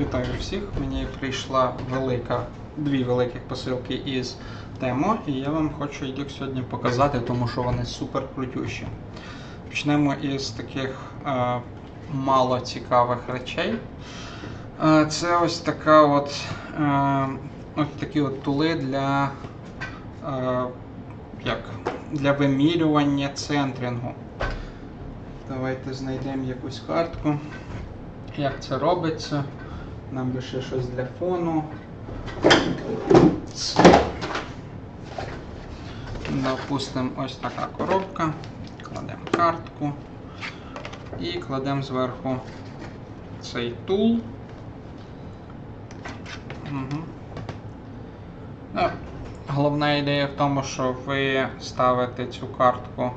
Вітаю всіх! Мені прийшла велика, дві великих посилки із Темо, і я вам хочу їх сьогодні показати, тому що вони супер крутющі. Почнемо із таких е, мало цікавих речей. Е, це ось така от, е, ось такі от тули для, е, як, для вимірювання центрингу. Давайте знайдемо якусь картку. Як це робиться? Нам би ще щось для фону. Допустимо, ось така коробка. Кладемо картку і кладемо зверху цей тул. Ну, головна ідея в тому, що ви ставите цю картку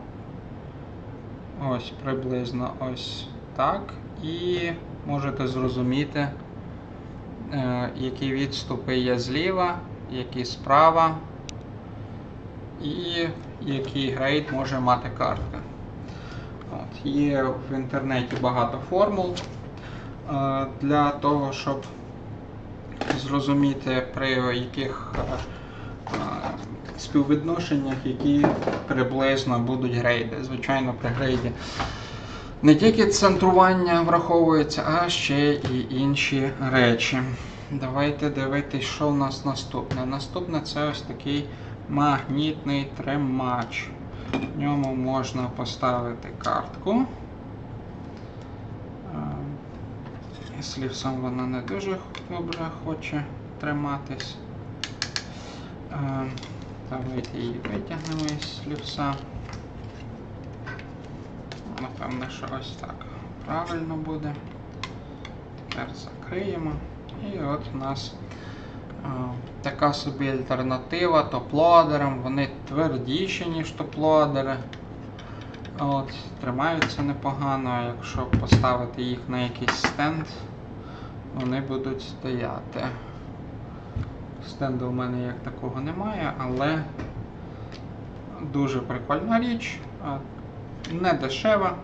ось приблизно ось так. І можете зрозуміти, які відступи є зліва, які справа, і який грейд може мати картка. От, Є в інтернеті багато формул е, для того, щоб зрозуміти при яких е, е, співвідношеннях, які приблизно будуть грейди. Звичайно, при грейді не тільки центрування враховується, а ще і інші речі. Давайте дивитись, що в нас наступне. Наступне це ось такий магнітний тримач. В ньому можна поставити картку. Слівсом вона не дуже добре хоче триматись. Давайте її витягнемо із слівса. Напевне, що ось так правильно буде. Тепер закриємо. І от у нас а, така собі альтернатива топлодерам. Вони твердіші, ніж топлодери. От, Тримаються непогано, якщо поставити їх на якийсь стенд, вони будуть стояти. Стенду у мене як такого немає, але дуже прикольна річ. Не дешева,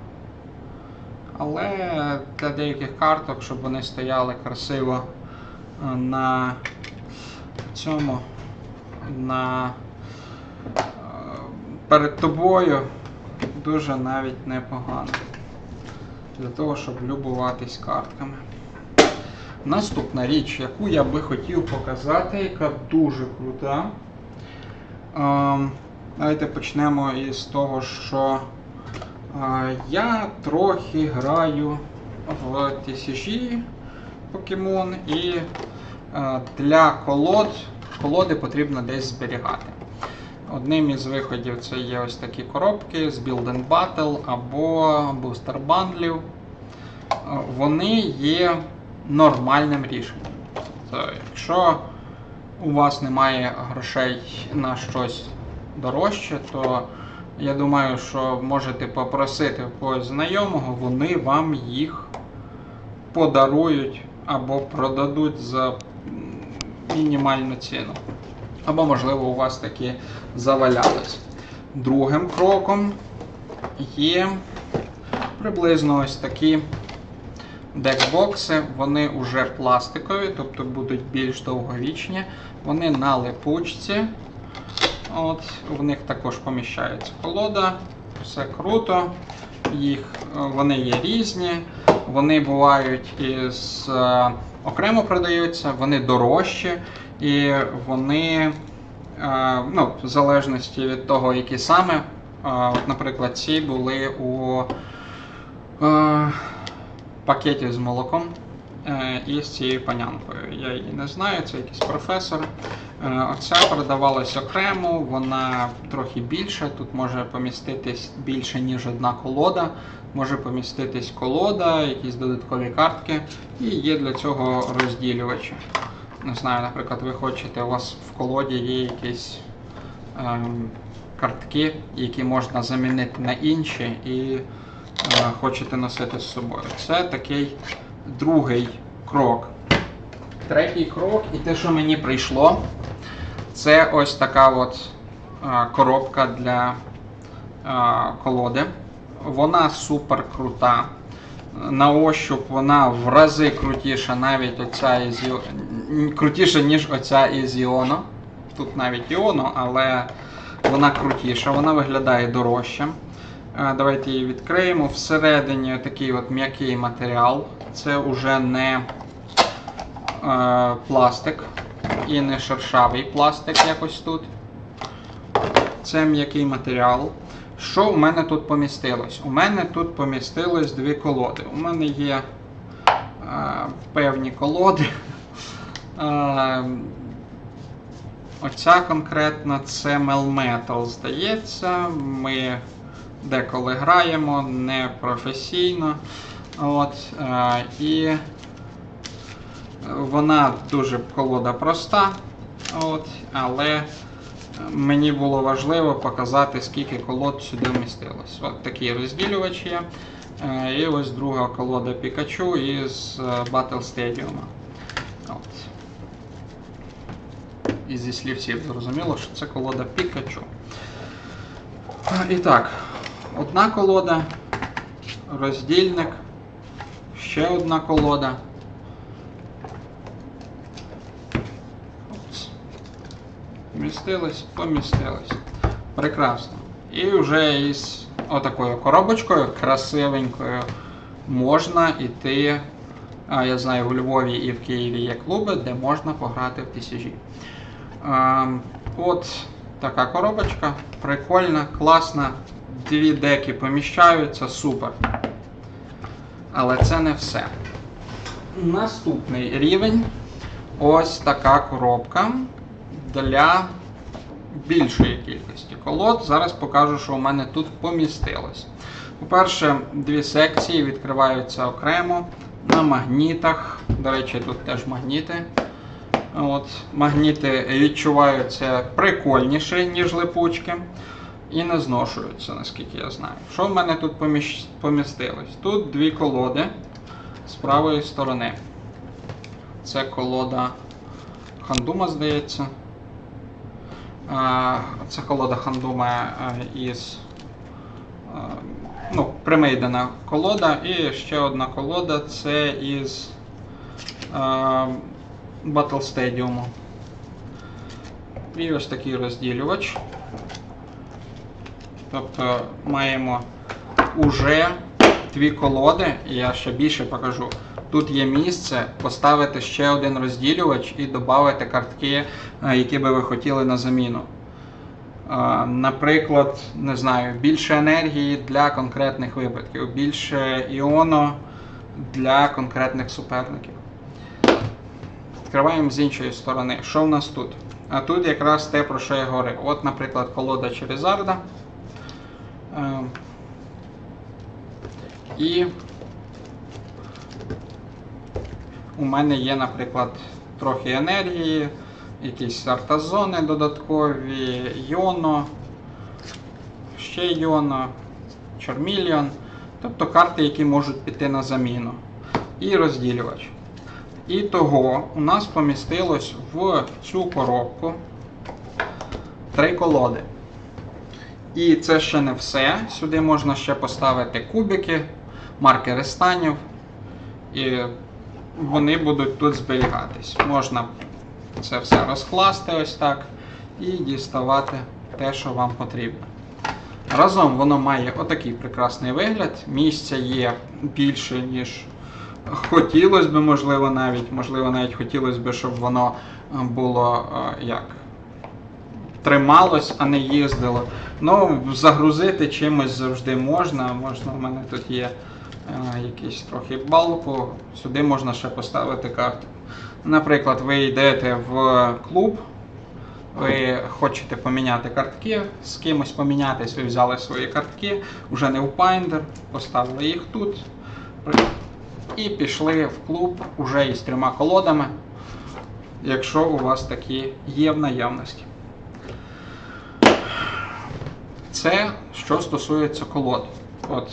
але для деяких карток, щоб вони стояли красиво е, на цьому, на е, перед тобою, дуже навіть непогано. Для того, щоб любуватись картками. Наступна річ, яку я би хотів показати, яка дуже крута. Ем, Давайте почнемо із того, що я трохи граю в TCG Pokemon і е, для колод колоди потрібно десь зберігати. Одним із виходів це є ось такі коробки з Build and Battle або бандлів. Е, вони є нормальним рішенням. Тобто, якщо у вас немає грошей на щось дорожче, то я думаю, що можете попросити когось знайомого, вони вам їх подарують або продадуть за мінімальну ціну. Або, можливо, у вас такі завалялись. Другим кроком є приблизно ось такі декбокси, вони вже пластикові, тобто будуть більш довговічні. Вони на липучці. От, В них також поміщається колода, все круто. Їх, е, Вони є різні, вони бувають із е, окремо продаються, вони дорожчі і вони, е, ну, в залежності від того, які саме, от, наприклад, ці були у е, пакеті з молоком е, і з цією панянкою. Я її не знаю, це якийсь професор. Е, Оця продавалась окремо, вона трохи більша. Тут може поміститись більше, ніж одна колода. Може поміститись колода, якісь додаткові картки, і є для цього розділювачі. Не знаю, наприклад, ви хочете, у вас в колоді є якісь ем, картки, які можна замінити на інші, і е, хочете носити з собою. Це такий другий крок. Третій крок, і те, що мені прийшло, це ось така от коробка для колоди. Вона супер крута. На ощуп вона в рази крутіша навіть оця із крутіша, ніж оця із Іоно. Тут навіть Іоно, але вона крутіша, вона виглядає дорожче. Давайте її відкриємо. Всередині такий от м'який матеріал. Це вже не пластик і не шершавий пластик якось тут. Це м'який матеріал. Що у мене тут помістилось? У мене тут помістилось дві колоди. У мене є е, певні колоди. Е, оця конкретна це Melmetal, здається. Ми деколи граємо не професійно. От, е, і вона дуже колода проста, от, але мені було важливо показати, скільки колод сюди вмістилось. От такий розділювач є. Е, І ось друга колода Пікачу із е, Battle Stadium. От. І зі слів всіх зрозуміло, що це колода Пікачу. Е, І так, одна колода, роздільник, ще одна колода. Помістились, помістились. Прекрасно. І вже із отакою коробочкою красивенькою можна йти. Я знаю, у Львові і в Києві є клуби, де можна пограти в TCG. От така коробочка. Прикольна, класна. Дві деки поміщаються, супер. Але це не все. Наступний рівень. Ось така коробка для більшої кількості колод. Зараз покажу, що у мене тут помістилось. По-перше, дві секції відкриваються окремо на магнітах. До речі, тут теж магніти. От, Магніти відчуваються прикольніше, ніж липучки. І не зношуються, наскільки я знаю. Що в мене тут поміщ- помістилось? Тут дві колоди з правої сторони. Це колода Хандума, здається. Це колода Хандума е, із е, ну, примейдена колода. І ще одна колода це із е, Battle Stadium. І ось такий розділювач. Тобто маємо уже дві колоди, і я ще більше покажу. Тут є місце поставити ще один розділювач і додати картки, е, які би ви хотіли на заміну. Е, Наприклад, не знаю, більше енергії для конкретних випадків, більше іону для конкретних суперників. Відкриваємо з іншої сторони. Що в нас тут? А тут якраз те, про що я говорив. От, наприклад, колода Черезарда. І у мене є, наприклад, трохи енергії, якісь артазони додаткові, Йоно, ще Йоно, Чормільйон. Тобто карти, які можуть піти на заміну. І розділювач. І того у нас помістилось в цю коробку три колоди. І це ще не все. Сюди можна ще поставити кубики, маркери станів. І вони будуть тут зберігатись. Можна це все розкласти ось так і діставати те, що вам потрібно. Разом воно має отакий прекрасний вигляд. Місця є більше, ніж хотілося б, можливо, навіть. Можливо, навіть хотілося б, щоб воно е, було е, як трималось, а не їздило. Ну, загрузити чимось завжди можна. Можна, у мене тут є якийсь трохи балку. Сюди можна ще поставити карту. Наприклад, ви йдете в клуб, ви хочете поміняти картки, з кимось помінятись, ви взяли свої картки, вже не в Finder, поставили їх тут. І пішли в клуб уже із трьома колодами, якщо у вас такі є в наявності. Це що стосується колод. От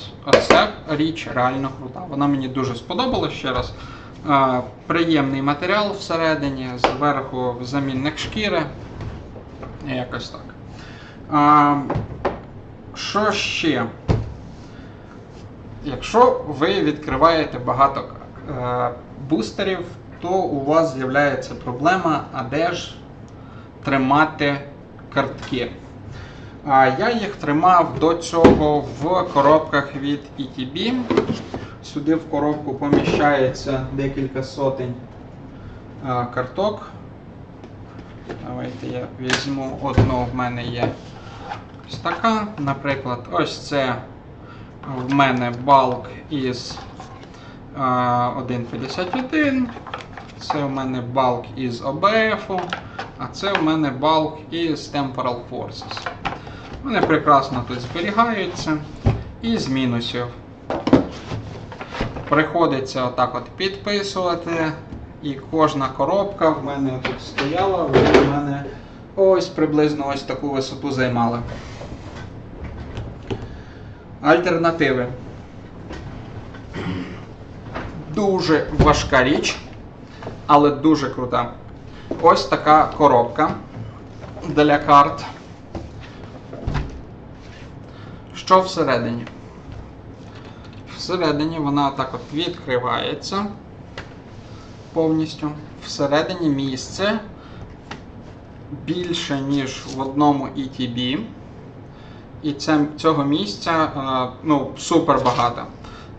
ця річ реально крута. Вона мені дуже сподобалась ще раз. Е, приємний матеріал всередині, зверху замінник шкіри. Якось так. Е, що ще? Якщо ви відкриваєте багато е, бустерів, то у вас з'являється проблема, а де ж тримати картки. А я їх тримав до цього в коробках від ETB. Сюди в коробку поміщається декілька сотень карток. Давайте я візьму одну, в мене є ось така. Наприклад, ось це в мене балк із е, 1.51. Це в мене балк із OBF, а це в мене балк із Temporal Forces. Вони прекрасно тут зберігаються. І з мінусів. Приходиться отак от підписувати. І кожна коробка в мене тут стояла, в мене ось приблизно ось таку висоту займала. Альтернативи. Дуже важка річ, але дуже крута. Ось така коробка для карт. Що всередині? Всередині вона так от відкривається повністю. Всередині місце більше, ніж в одному ETB. І це, цього місця е, ну, супер багато.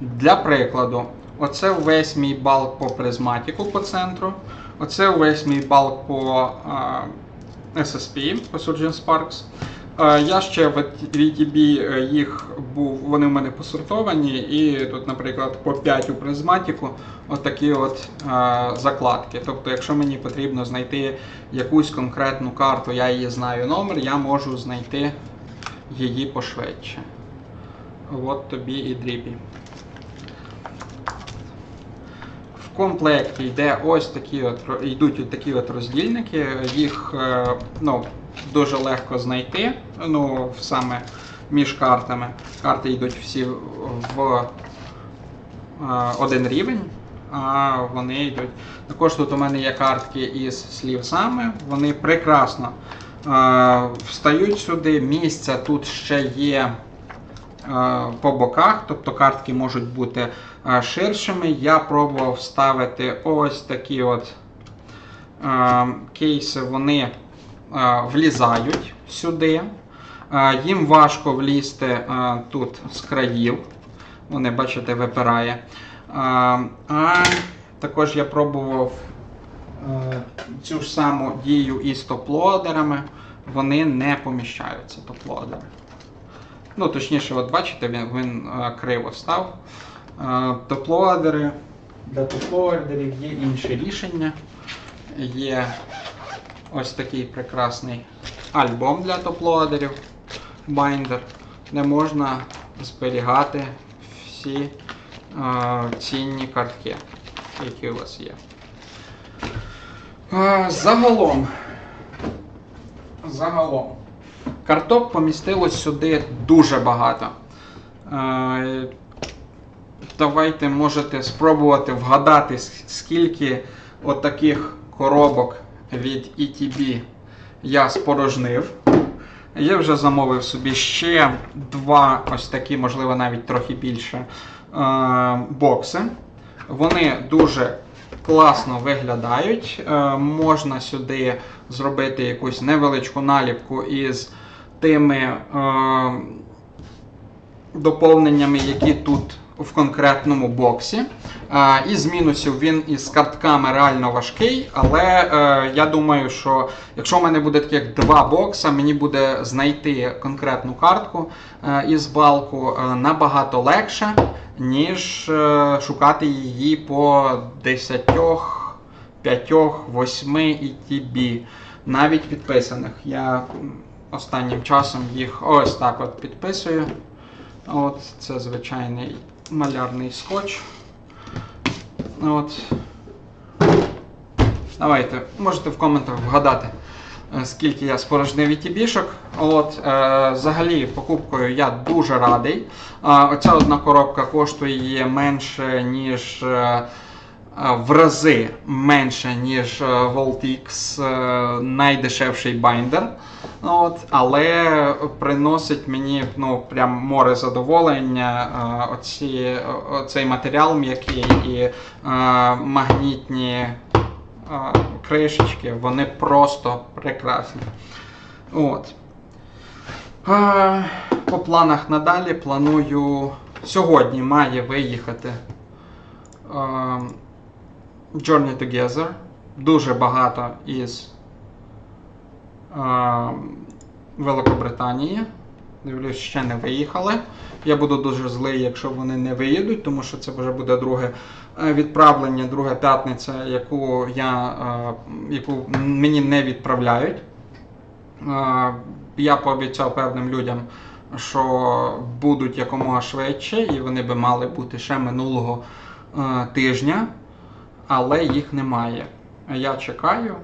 Для прикладу, оце весь мій балк по призматику по центру. Оце весь мій балк по е, SSP, по Surgeon Sparks. Е, Я ще в VTB їх був, вони в мене посортовані, і тут, наприклад, по 5 у призматику отакі от е, закладки. Тобто, якщо мені потрібно знайти якусь конкретну карту, я її знаю номер, я можу знайти її пошвидше. От тобі і дрібі. В комплекті йде ось такі от, йдуть от такі от роздільники. Їх е, ну, дуже легко знайти ну, саме між картами. Карти йдуть всі в е, один рівень, а вони йдуть. Також тут у мене є картки із слівсами, вони прекрасно е, встають сюди. Місця тут ще є е, по боках, тобто картки можуть бути ширшими. Я пробував вставити ось такі от кейси, вони влізають сюди. Е, Їм важко влізти е, тут з країв. Вони, бачите, випирає. Е, А також я пробував е, цю ж саму дію із топлодерами. Вони не поміщаються топлодери. Ну, точніше, от бачите, він, він е, криво став. Е, топлодери. Для топлодерів є інші рішення. Є ось такий прекрасний альбом для топлодерів, байндер, де можна зберігати всі е, цінні картки, які у вас є. Е, загалом, загалом, карток помістилось сюди дуже багато. Е, давайте можете спробувати вгадати, скільки отаких коробок від ETB я спорожнив. Я вже замовив собі ще два, ось такі, можливо, навіть трохи більше е, бокси. Вони дуже класно виглядають. Е, можна сюди зробити якусь невеличку наліпку із тими е, доповненнями, які тут в конкретному боксі. Е, Із мінусів він із картками реально важкий, але е, я думаю, що якщо в мене буде таких два бокса, мені буде знайти конкретну картку е, із балку е, набагато легше, ніж шукати її по 10, 5, 8 і TB, навіть підписаних. Я останнім часом їх ось так от підписую. От, це звичайний малярний скотч. От. Давайте, можете в коментах вгадати, е, скільки я спорожнив ETB-шок. От, е, взагалі, покупкою я дуже радий. Е, оця одна коробка коштує менше, ніж е, в рази менше, ніж е, VoltX е, найдешевший байдер. От, але приносить мені ну, прям море задоволення. е, Оці, оцей матеріал м'який і е, магнітні е, кришечки, вони просто прекрасні. От. Е, По планах надалі планую сьогодні має виїхати е, Journey Together. Дуже багато із е, Великобританії. Дивлюсь, ще не виїхали. Я буду дуже злий, якщо вони не виїдуть, тому що це вже буде друге е, відправлення, друга п'ятниця, яку, я, е, яку мені не відправляють. Е, Я пообіцяв певним людям, що будуть якомога швидше, і вони би мали бути ще минулого е, тижня, але їх немає. Я чекаю.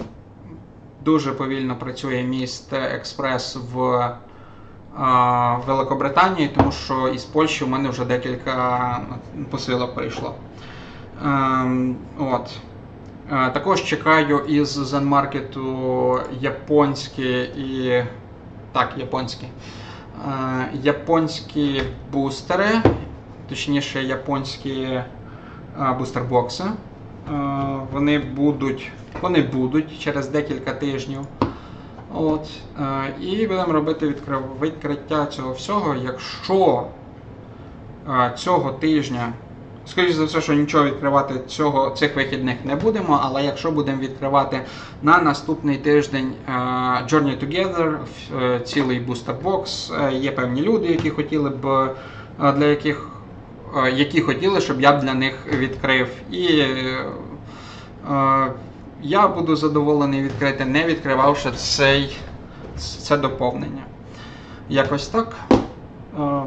Дуже повільно працює міст Експрес в е, Великобританії, тому що із Польщі у мене вже декілька посилок прийшло. Ем, от. Е, Також чекаю із Зенмаркету японські і. Так, японські. Е, Японські бустери, точніше, японські е, бустербокси. Е, Вони будуть, вони будуть через декілька тижнів. От, е, і будемо робити відкри- відкриття цього всього, якщо е, цього тижня Скоріше за все, що нічого відкривати цього, цих вихідних не будемо, але якщо будемо відкривати на наступний тиждень Journey Together, цілий бустербокс, е, є певні люди, які хотіли б для яких які хотіли, щоб я для них відкрив. І е, е, я буду задоволений відкрити, не відкривавши цей, це доповнення. Якось так. Е,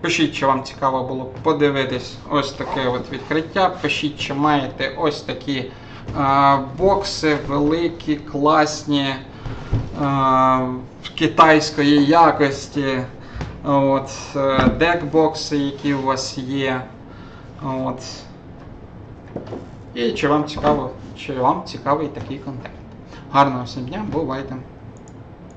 Пишіть, чи вам цікаво було подивитись ось таке от відкриття. Пишіть, чи маєте ось такі е, бокси великі, класні, е, китайської якості. От, е, декбокси, які у вас є. От. І чи вам цікаво, чи вам цікавий такий контент. Гарного всім дня, бувайте!